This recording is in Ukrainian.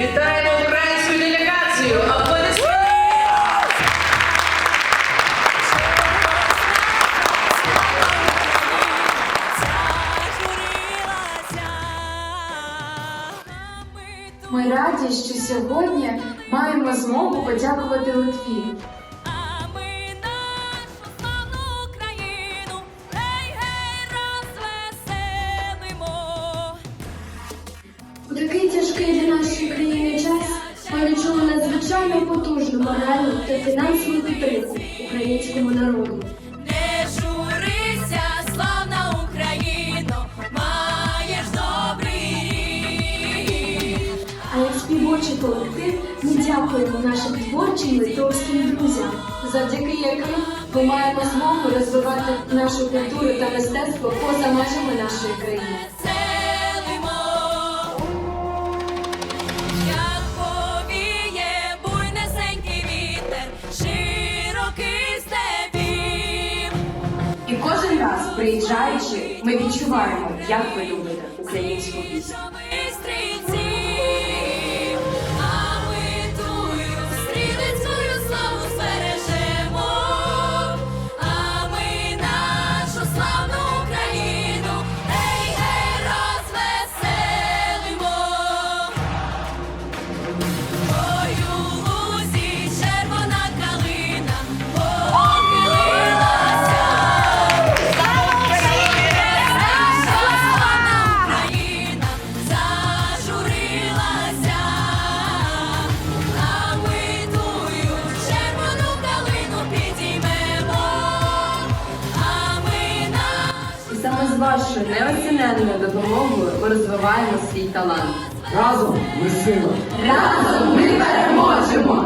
Вітаємо українську делегацію! Ми раді, що сьогодні маємо змогу подякувати Литві. Для країни час ми відчули надзвичайно потужну моральну та фінансову підтримку українському народу. Не журися, славна Україно, маєш добрий рік. А як співочий колектив ми дякуємо нашим творчим литовським друзям, завдяки яким ми маємо змогу розвивати нашу культуру та мистецтво поза межами нашої країни. І кожен раз, приїжджаючи, ми відчуваємо, як ви любите українську пісню. Саме з вашою неоціненною допомогою ми розвиваємо свій талант. Разом ми сила. Разом ми переможемо!